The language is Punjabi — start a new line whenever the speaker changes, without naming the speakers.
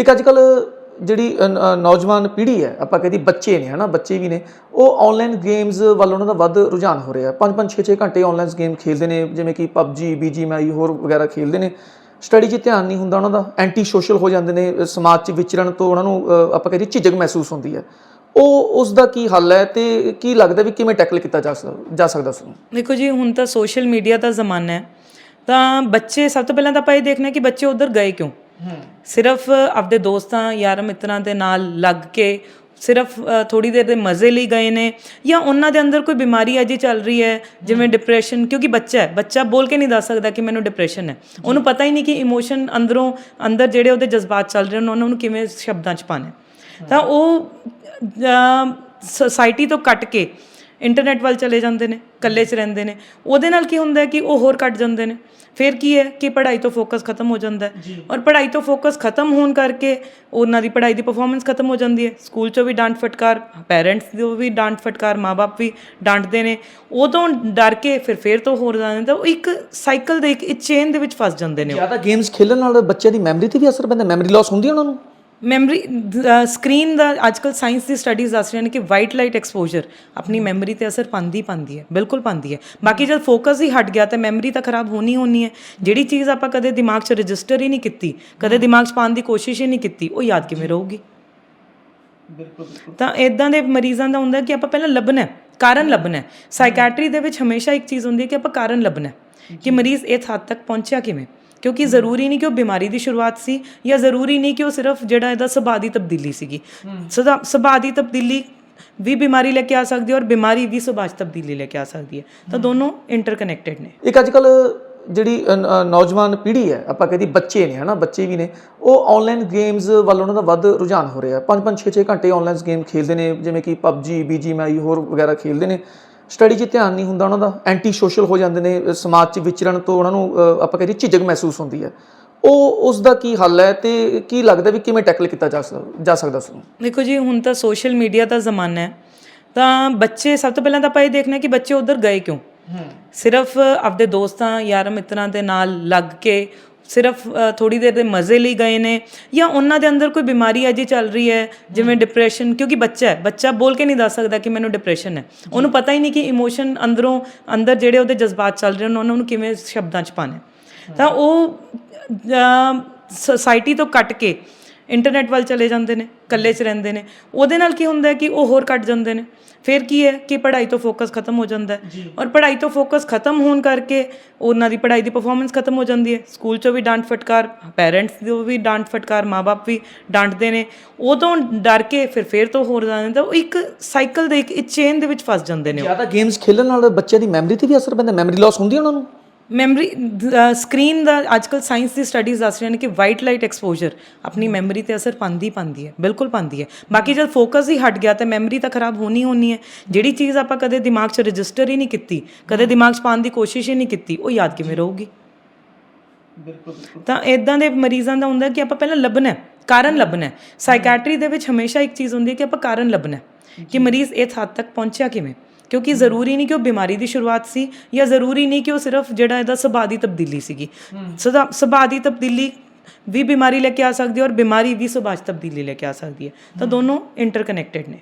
ਇੱਕ ਅੱਜ ਕੱਲ ਜਿਹੜੀ ਨੌਜਵਾਨ ਪੀੜ੍ਹੀ ਹੈ ਆਪਾਂ ਕਹਿੰਦੀ ਬੱਚੇ ਨੇ ਹਨਾ ਬੱਚੇ ਵੀ ਨੇ ਉਹ ਆਨਲਾਈਨ ਗੇਮਸ ਵੱਲ ਉਹਨਾਂ ਦਾ ਵੱਧ ਰੁਝਾਨ ਹੋ ਰਿਹਾ 5-5 6-6 ਘੰਟੇ ਆਨਲਾਈਨ ਗੇਮ ਖੇਡਦੇ ਨੇ ਜਿਵੇਂ ਕਿ PUBG BGMI ਹੋਰ ਵਗੈਰਾ ਖੇਡਦੇ ਨੇ। ਸਟੱਡੀ 'ਚ ਧਿਆਨ ਨਹੀਂ ਹੁੰਦਾ ਉਹਨਾਂ ਦਾ ਐਂਟੀ ਸੋਸ਼ਲ ਹੋ ਜਾਂਦੇ ਨੇ ਸਮਾਜ 'ਚ ਵਿਚਰਨ ਤੋਂ ਉਹਨਾਂ ਨੂੰ ਅ, ਆਪਾਂ ਕਹਿੰਦੀ ਝਿਜਕ ਮਹਿਸੂਸ ਹੁੰਦੀ ਹੈ। ਉਹ ਉਸ ਦਾ ਕੀ ਹੱਲ ਹੈ ਤੇ ਕੀ ਲੱਗਦਾ ਵੀ ਕਿਵੇਂ ਟੈਕਲ ਕੀਤਾ ਜਾ ਸਕਦਾ ਜਾ ਸਕਦਾ ਉਸ ਨੂੰ
ਦੇਖੋ ਜੀ ਹੁਣ ਤਾਂ ਸੋਸ਼ਲ ਮੀਡੀਆ ਦਾ ਜ਼ਮਾਨਾ ਹੈ। ਤਾਂ ਬੱਚੇ ਸਭ ਤੋਂ ਪਹਿਲਾਂ ਤਾਂ ਆਪਾਂ ਇਹ ਦੇਖਣਾ ਕਿ ਬੱਚੇ ਉਧਰ ਗਏ ਕਿਉਂ? ਸਿਰਫ ਆਪਦੇ ਦੋਸਤਾਂ ਯਾਰਾਂ ਮਿੱਤਰਾਂ ਦੇ ਨਾਲ ਲੱਗ ਕੇ ਸਿਰਫ ਥੋੜੀ ਦੇਰ ਦੇ ਮਜ਼ੇ ਲਈ ਗਏ ਨੇ ਜਾਂ ਉਹਨਾਂ ਦੇ ਅੰਦਰ ਕੋਈ ਬਿਮਾਰੀ ਅਜੇ ਚੱਲ ਰਹੀ ਹੈ ਜਿਵੇਂ ਡਿਪਰੈਸ਼ਨ ਕਿਉਂਕਿ ਬੱਚਾ ਹੈ ਬੱਚਾ ਬੋਲ ਕੇ ਨਹੀਂ ਦੱਸ ਸਕਦਾ ਕਿ ਮੈਨੂੰ ਡਿਪਰੈਸ਼ਨ ਹੈ। ਉਹਨੂੰ ਪਤਾ ਹੀ ਨਹੀਂ ਕਿ ਇਮੋਸ਼ਨ ਅੰਦਰੋਂ ਅੰਦਰ ਜਿਹੜੇ ਉਹਦੇ ਜਜ਼ਬਾਤ ਚੱਲ ਰਹੇ ਨੇ ਉਹਨਾਂ ਨੂੰ ਕਿਵੇਂ ਸ਼ਬਦਾਂ 'ਚ ਪਾਣਾ। ਤਾਂ ਉਹ ਸੋਸਾਇਟੀ ਤੋਂ ਕੱਟ ਕੇ ਇੰਟਰਨੈਟ ਵੱਲ ਚਲੇ ਜਾਂਦੇ ਨੇ ਇਕੱਲੇ 'ਚ ਰਹਿੰਦੇ ਨੇ। ਉਹਦੇ ਨਾਲ ਕੀ ਹੁੰਦਾ ਹੈ ਕਿ ਉਹ ਹੋਰ ਕੱਟ ਜਾਂਦੇ ਨੇ। ਫਿਰ ਕੀ ਹੈ ਕਿ ਪੜ੍ਹਾਈ ਤੋਂ ਫੋਕਸ ਖਤਮ ਹੋ ਜਾਂਦਾ ਹੈ। ਔਰ ਪੜ੍ਹਾਈ ਤੋਂ ਫੋਕਸ ਖਤਮ ਹੋਣ ਕਰਕੇ ਉਹਨਾਂ ਦੀ ਪੜ੍ਹਾਈ ਦੀ ਪਰਫਾਰਮੈਂਸ ਖਤਮ ਹੋ ਜਾਂਦੀ ਹੈ। ਸਕੂਲ 'ਚੋਂ ਵੀ ਡਾਂਟ ਫਟਕਾਰ ਪੈਰੈਂਟਸ ਦੀ ਵੀ ਡਾਂਟ ਫਟਕਾਰ ਮਾਪੇ ਵੀ ਡਾਂਟਦੇ ਨੇ। ਉਹ ਤੋਂ ਡਰ ਕੇ ਫਿਰ ਫੇਰ ਤੋਂ ਹੋਰ ਜਾਂਦੇ। ਨੇ ਤਾਂ ਉਹ ਇੱਕ ਸਾਈਕਲ ਦੇ ਇੱਕ ਚੇਨ ਦੇ ਵਿੱਚ ਫਸ ਜਾਂਦੇ ਨੇ।
ਜ਼ਿਆਦਾ ਗੇਮਸ ਖੇਲਣ ਨਾਲ ਬੱਚੇ ਦੀ ਮੈਮਰੀ ਤੇ ਵੀ ਅਸਰ ਪੈਂਦਾ ਮੈਮਰੀ ਲਾਸ ਹੁੰਦੀ ਹੈ ਉਹਨਾਂ ਨੂੰ।
ਮੈਮਰੀ ਸਕਰੀਨ ਦਾ ਅੱਜਕੱਲ ਸਾਇੰਸ ਦੀ ਸਟੱਡੀਜ਼ ਦੱਸ ਰਹੀਆਂ ਨੇ ਕਿ ਵਾਈਟ ਲਾਈਟ ਐਕਸਪੋਜ਼ਰ ਆਪਣੀ ਮੈਮਰੀ ਤੇ ਅਸਰ ਪਾਉਂਦੀ ਪਾਉਂਦੀ ਹੈ ਬਿਲਕੁਲ ਪਾਉਂਦੀ ਹੈ। ਬਾਕੀ ਜਦ ਫੋਕਸ ਹੀ ਹਟ ਗਿਆ ਤਾਂ ਮੈਮਰੀ ਤਾਂ ਖਰਾਬ ਹੋਣੀ ਹੋਣੀ ਹੈ। ਜਿਹੜੀ ਚੀਜ਼ ਆਪਾਂ ਕਦੇ ਦਿਮਾਗ 'ਚ ਰਜਿਸਟਰ ਹੀ ਨਹੀਂ ਕੀਤੀ ਕਦੇ ਦਿਮਾਗ 'ਚ ਪਾਉਣ ਦੀ ਕੋਸ਼ਿਸ਼ ਹੀ ਨਹੀਂ ਕੀਤੀ ਉਹ ਯਾਦ ਕਿਵੇਂ ਰਹੂਗੀ? ਤਾਂ ਇਦਾਂ ਦੇ ਮਰੀਜ਼ਾਂ ਦਾ ਹੁੰਦਾ ਕਿ ਆਪਾਂ ਪਹਿਲਾਂ ਲੱਭਣਾ ਕਾਰਨ ਲੱਭਣਾ ਸਾਈਕੈਟਰੀ ਦੇ ਵਿੱਚ ਹਮੇਸ਼ਾ ਇੱਕ ਚੀਜ਼ ਹੁੰਦੀ ਹੈ ਕਿ ਆਪਾਂ ਕਾਰਨ ਲੱਭਣਾ ਕਿ ਮਰੀਜ਼ ਇਸ ਹੱਦ ਤੱਕ ਪਹੁੰਚਿਆ ਕਿਵੇਂ? ਕਿਉਂਕਿ ਜ਼ਰੂਰੀ ਨਹੀਂ ਕਿ ਉਹ ਬਿਮਾਰੀ ਦੀ ਸ਼ੁਰੂਆਤ ਸੀ ਜਾਂ ਜ਼ਰੂਰੀ ਨਹੀਂ ਕਿ ਉਹ ਸਿਰਫ ਜਿਹੜਾ ਇਹਦਾ ਸੁਭਾਅ ਦੀ ਤਬਦੀਲੀ ਸੀਗੀ। ਸੁਭਾਅ ਦੀ ਤਬਦੀਲੀ ਵੀ ਬਿਮਾਰੀ ਲੈ ਕੇ ਆ ਸਕਦੀ ਹੈ ਔਰ ਬਿਮਾਰੀ ਵੀ ਸੁਭਾਅ 'ਚ ਤਬਦੀਲੀ ਲੈ ਕੇ ਆ ਸਕਦੀ ਹੈ। ਤਾਂ ਦੋਨੋਂ ਇੰਟਰਕਨੈਕਟਡ ਨੇ।
ਇੱਕ ਅੱਜ ਕੱਲ ਜਿਹੜੀ ਨੌਜਵਾਨ ਪੀੜ੍ਹੀ ਹੈ ਆਪਾਂ ਕਹਿੰਦੀ ਬੱਚੇ ਨੇ ਹਨਾ ਬੱਚੇ ਵੀ ਨੇ ਉਹ ਆਨਲਾਈਨ ਗੇਮਸ ਵੱਲ ਉਹਨਾਂ ਦਾ ਵੱਧ ਰੁਝਾਨ ਹੋ ਰਿਹਾ 5-5 6-6 ਘੰਟੇ ਆਨਲਾਈਨ ਗੇਮ ਖੇਡਦੇ ਨੇ ਜਿਵੇਂ ਕਿ PUBG BGMI ਹੋਰ ਵਗੈਰਾ ਖੇਡਦੇ ਨੇ। ਸਟੱਡੀ 'ਚ ਧਿਆਨ ਨਹੀਂ ਹੁੰਦਾ ਉਹਨਾਂ ਦਾ ਐਂਟੀ ਸੋਸ਼ਲ ਹੋ ਜਾਂਦੇ ਨੇ ਸਮਾਜ 'ਚ ਵਿਚਰਨ ਤੋਂ ਉਹਨਾਂ ਨੂੰ ਆਪਾਂ ਕਹਿੰਦੀ ਝਿਜਕ ਮਹਿਸੂਸ ਹੁੰਦੀ ਹੈ। ਉਹ ਉਸ ਦਾ ਕੀ ਹੱਲ ਹੈ ਤੇ ਕੀ ਲੱਗਦਾ ਵੀ ਕਿਵੇਂ ਟੈਕਲ ਕੀਤਾ ਜਾ ਸਕਦਾ ਜਾ ਸਕਦਾ ਉਸ ਨੂੰ
ਦੇਖੋ ਜੀ ਹੁਣ ਤਾਂ ਸੋਸ਼ਲ ਮੀਡੀਆ ਦਾ ਜ਼ਮਾਨਾ ਹੈ। ਤਾਂ ਬੱਚੇ ਸਭ ਤੋਂ ਪਹਿਲਾਂ ਤਾਂ ਆਪਾਂ ਇਹ ਦੇਖਣਾ ਕਿ ਬੱਚੇ ਉਧਰ ਗਏ ਕਿਉਂ? ਸਿਰਫ ਆਪਦੇ ਦੋਸਤਾਂ ਯਾਰਾਂ ਮਿੱਤਰਾਂ ਦੇ ਨਾਲ ਲੱਗ ਕੇ ਸਿਰਫ ਥੋੜੀ ਦੇਰ ਦੇ ਮਜ਼ੇ ਲਈ ਗਏ ਨੇ ਜਾਂ ਉਹਨਾਂ ਦੇ ਅੰਦਰ ਕੋਈ ਬਿਮਾਰੀ ਅਜੇ ਚੱਲ ਰਹੀ ਹੈ, ਜਿਵੇਂ ਡਿਪਰੈਸ਼ਨ ਕਿਉਂਕਿ ਬੱਚਾ ਹੈ, ਬੱਚਾ ਬੋਲ ਕੇ ਨਹੀਂ ਦੱਸ ਸਕਦਾ ਕਿ ਮੈਨੂੰ ਡਿਪਰੈਸ਼ਨ ਹੈ। ਉਹਨੂੰ ਪਤਾ ਹੀ ਨਹੀਂ ਕਿ ਇਮੋਸ਼ਨ ਅੰਦਰੋਂ, ਅੰਦਰ ਜਿਹੜੇ ਉਹਦੇ ਜਜ਼ਬਾਤ ਚੱਲ ਰਹੇ ਨੇ, ਉਹਨਾਂ ਨੂੰ ਕਿਵੇਂ ਸ਼ਬਦਾਂ 'ਚ ਪਾਣਾ ਤਾਂ ਉਹ ਸੋਸਾਇਟੀ ਤੋਂ ਕੱਟ ਕੇ ਇੰਟਰਨੈਟ ਵੱਲ ਚਲੇ ਜਾਂਦੇ ਨੇ ਇਕੱਲੇ 'ਚ ਰਹਿੰਦੇ ਨੇ। ਉਹਦੇ ਨਾਲ ਕੀ ਹੁੰਦਾ ਕਿ ਉਹ ਹੋਰ ਕੱਟ ਜਾਂਦੇ ਨੇ। ਫਿਰ ਕੀ ਹੈ ਕਿ ਪੜ੍ਹਾਈ ਤੋਂ ਫੋਕਸ ਖਤਮ ਹੋ ਜਾਂਦਾ ਹੈ। ਔਰ ਪੜ੍ਹਾਈ ਤੋਂ ਫੋਕਸ ਖਤਮ ਹੋਣ ਕਰਕੇ ਉਹਨਾਂ ਦੀ ਪੜ੍ਹਾਈ ਦੀ ਪਰਫਾਰਮੈਂਸ ਖਤਮ ਹੋ ਜਾਂਦੀ ਹੈ। ਸਕੂਲ 'ਚੋਂ ਵੀ ਡਾਂਟ ਫਟਕਾਰ ਪੈਰੈਂਟਸ ਦੀ ਵੀ ਡਾਂਟ ਫਟਕਾਰ ਮਾਪੇ ਵੀ ਡਾਂਟਦੇ ਨੇ। ਉਹ ਤੋਂ ਡਰ ਕੇ ਫਿਰ ਫੇਰ ਤੋਂ ਹੋਰ ਜਾਂਦੇ ਤਾਂ ਉਹ ਇੱਕ ਸਾਈਕਲ ਦੇ ਇੱਕ ਚੇਨ ਦੇ ਵਿੱਚ ਫਸ ਜਾਂਦੇ ਨੇ।
ਜ਼ਿਆਦਾ ਗੇਮਸ ਖੇਲਣ ਨਾਲ ਬੱਚੇ ਦੀ ਮੈਮਰੀ ਤੇ ਵੀ ਅਸਰ ਪੈਂਦਾ ਮੈਮਰੀ ਲਾਸ ਹੁੰਦੀ ਹੈ ਉਹਨਾਂ ਨੂੰ।
ਮੈਮਰੀ ਸਕਰੀਨ ਦਾ ਅੱਜਕੱਲ ਸਾਇੰਸ ਦੀ ਸਟੱਡੀਜ਼ ਦੱਸ ਰਹੀਆਂ ਨੇ ਕਿ ਵਾਈਟ ਲਾਈਟ ਐਕਸਪੋਜ਼ਰ ਆਪਣੀ ਮੈਮਰੀ ਤੇ ਅਸਰ ਪਾਉਂਦੀ ਪਾਉਂਦੀ ਹੈ ਬਿਲਕੁਲ ਪਾਉਂਦੀ ਹੈ। ਬਾਕੀ ਜਦ ਫੋਕਸ ਹੀ ਹਟ ਗਿਆ ਤਾਂ ਮੈਮਰੀ ਤਾਂ ਖਰਾਬ ਹੋਣੀ ਹੋਣੀ ਹੈ। ਜਿਹੜੀ ਚੀਜ਼ ਆਪਾਂ ਕਦੇ ਦਿਮਾਗ 'ਚ ਰਜਿਸਟਰ ਹੀ ਨਹੀਂ ਕੀਤੀ ਕਦੇ ਦਿਮਾਗ 'ਚ ਪਾਉਣ ਦੀ ਕੋਸ਼ਿਸ਼ ਹੀ ਨਹੀਂ ਕੀਤੀ ਉਹ ਯਾਦ ਕਿਵੇਂ ਰਹੂਗੀ? ਤਾਂ ਇਦਾਂ ਦੇ ਮਰੀਜ਼ਾਂ ਦਾ ਹੁੰਦਾ ਕਿ ਆਪਾਂ ਪਹਿਲਾਂ ਲੱਭਣਾ ਕਾਰਨ ਲੱਭਣਾ ਸਾਈਕੈਟਰੀ ਦੇ ਵਿੱਚ ਹਮੇਸ਼ਾ ਇੱਕ ਚੀਜ਼ ਹੁੰਦੀ ਹੈ ਕਿ ਆਪਾਂ ਕਾਰਨ ਲੱਭਣਾ ਕਿ ਮਰੀਜ਼ ਇਸ ਹੱਦ ਤੱਕ ਪਹੁੰਚਿਆ ਕਿਵੇਂ? ਕਿਉਂਕਿ ਜ਼ਰੂਰੀ ਨਹੀਂ ਕਿ ਉਹ ਬਿਮਾਰੀ ਦੀ ਸ਼ੁਰੂਆਤ ਸੀ ਜਾਂ ਜ਼ਰੂਰੀ ਨਹੀਂ ਕਿ ਉਹ ਸਿਰਫ ਜਿਹੜਾ ਇਹਦਾ ਸੁਭਾਅ ਦੀ ਤਬਦੀਲੀ ਸੀਗੀ। ਸੁਭਾਅ ਦੀ ਤਬਦੀਲੀ ਵੀ ਬਿਮਾਰੀ ਲੈ ਕੇ ਆ ਸਕਦੀ ਹੈ ਔਰ ਬਿਮਾਰੀ ਵੀ ਸੁਭਾਅ 'ਚ ਤਬਦੀਲੀ ਲੈ ਕੇ ਆ ਸਕਦੀ ਹੈ। ਤਾਂ ਦੋਨੋਂ ਇੰਟਰਕਨੈਕਟਡ ਨੇ।